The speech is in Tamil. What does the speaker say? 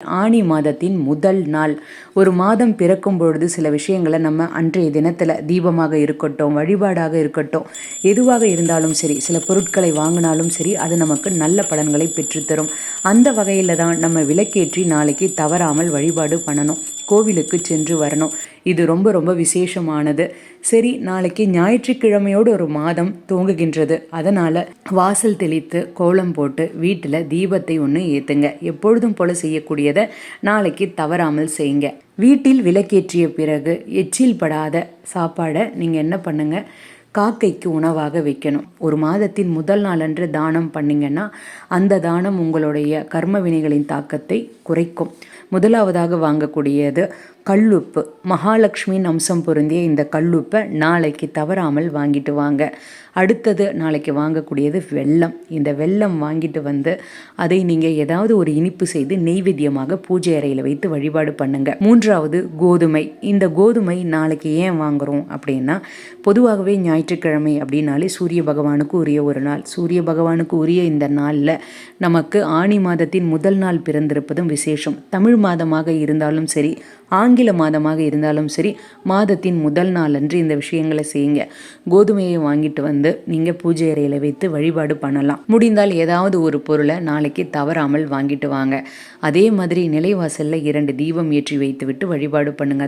ஆனி மாதத்தின் முதல் நாள். ஒரு மாதம் பிறக்கும் பொழுது சில விஷயங்களை நம்ம அன்றைய தினத்தில் தீபமாக இருக்கட்டும் வழிபாடாக இருக்கட்டும் எதுவாக இருந்தாலும் சரி சில பொருட்களை வாங்கினாலும் சரி அது நமக்கு நல்ல பலன்களை பெற்றுத்தரும் அந்த வகையில் தான் நம்ம விளக்கேற்றி நாளைக்கு தவறாமல் வழிபாடு பண்ணணும். கோவிலுக்கு சென்று வரணும். இது ரொம்ப ரொம்ப விசேஷமானது. சரி நாளைக்கு ஞாயிற்றுக்கிழமையோடு ஒரு மாதம் துவங்குகின்றது. அதனால் வாசல் தெளித்து கோலம் போட்டு வீட்டில் தீபத்தை ஒன்று ஏற்றுங்க எப்பொழுதும் போல செய்யக்கூடியதை நாளைக்கு தவறாமல் செய்யுங்க. வீட்டில் விளக்கேற்றிய பிறகு எச்சில் படாத சாப்பாடை நீங்கள் என்ன பண்ணுங்கள் காக்கைக்கு உணவாக வைக்கணும். ஒரு மாதத்தின் முதல் நாளன்று தானம் பண்ணிங்கன்னா அந்த தானம் உங்களுடைய கர்ம வினைகளின் தாக்கத்தை குறைக்கும். முதலாவதாக வாங்கக்கூடியது கல்லுப்பு. மகாலட்சுமியின் அம்சம் பொருந்திய இந்த கல்லுப்பை நாளைக்கு தவறாமல் வாங்கிட்டு வாங்க. அடுத்தது நாளைக்கு வாங்கக்கூடியது வெள்ளம் இந்த வெல்லம் வாங்கிட்டு வந்து அதை நீங்கள் ஏதாவது ஒரு இனிப்பு செய்து நெய்வேத்தியமாக பூஜை அறையில் வைத்து வழிபாடு பண்ணுங்க. மூன்றாவது கோதுமை. இந்த கோதுமை நாளைக்கு ஏன் வாங்குறோம் அப்படின்னா பொதுவாகவே ஞாயிற்று ஞாயிற்றுக்கிழமை அப்படின்னாலே சூரிய பகவானுக்கு உரிய ஒரு நாள். சூரிய பகவானுக்கு உரிய இந்த நாளில் நமக்கு ஆணி மாதத்தின் முதல் நாள் பிறந்திருப்பதும் விசேஷம். தமிழ் மாதமாக இருந்தாலும் சரி ஆங்கில மாதமாக இருந்தாலும் சரி மாதத்தின் முதல் நாள் அன்று இந்த விஷயங்களை செய்யுங்க. கோதுமையை வாங்கிட்டு வந்து நீங்கள் பூஜை அறையில் வைத்து வழிபாடு பண்ணலாம். முடிந்தால் ஏதாவது ஒரு பொருளை நாளைக்கு தவறாமல் வாங்கிட்டு வாங்க. அதே மாதிரி நிலைவாசலில் இரண்டு தீபம் ஏற்றி வைத்து விட்டு வழிபாடு பண்ணுங்க.